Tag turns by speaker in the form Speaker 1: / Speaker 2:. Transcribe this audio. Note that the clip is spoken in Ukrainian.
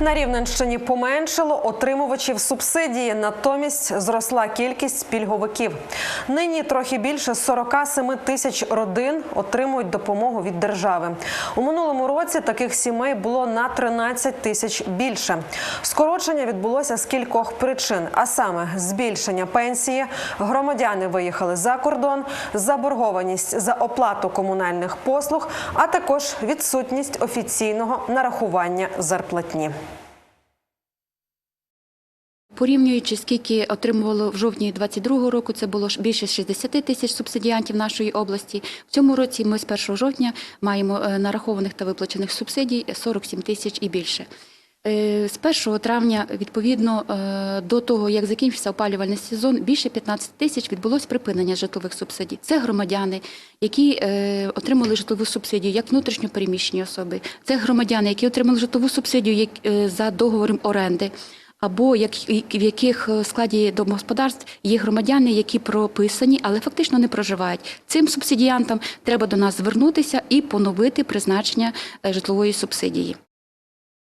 Speaker 1: На Рівненщині поменшало отримувачів субсидії, натомість зросла кількість пільговиків. Нині трохи більше 47 тисяч родин отримують допомогу від держави. У минулому році таких сімей було на 13 тисяч більше. Скорочення відбулося з кількох причин, а саме збільшення пенсії, громадяни виїхали за кордон, заборгованість за оплату комунальних послуг, а також відсутність офіційного нарахування зарплатні.
Speaker 2: Порівнюючи, скільки отримувало в жовтні 22 року, це було більше 60 тисяч субсидіантів нашої області. В цьому році ми з 1 жовтня маємо е, нарахованих та виплачених субсидій 47 тисяч і більше. Е, З 1 травня, відповідно е, до того, як закінчився опалювальний сезон, більше 15 тисяч відбулось припинення житлових субсидій. Це громадяни, які отримали житлову субсидію як внутрішньо переміщені особи. Це громадяни, які отримали житлову субсидію за договором оренди або як, в яких е, складі домогосподарств є громадяни, які прописані, але фактично не проживають. Цим субсидіантам треба до нас звернутися і поновити призначення е, житлової субсидії.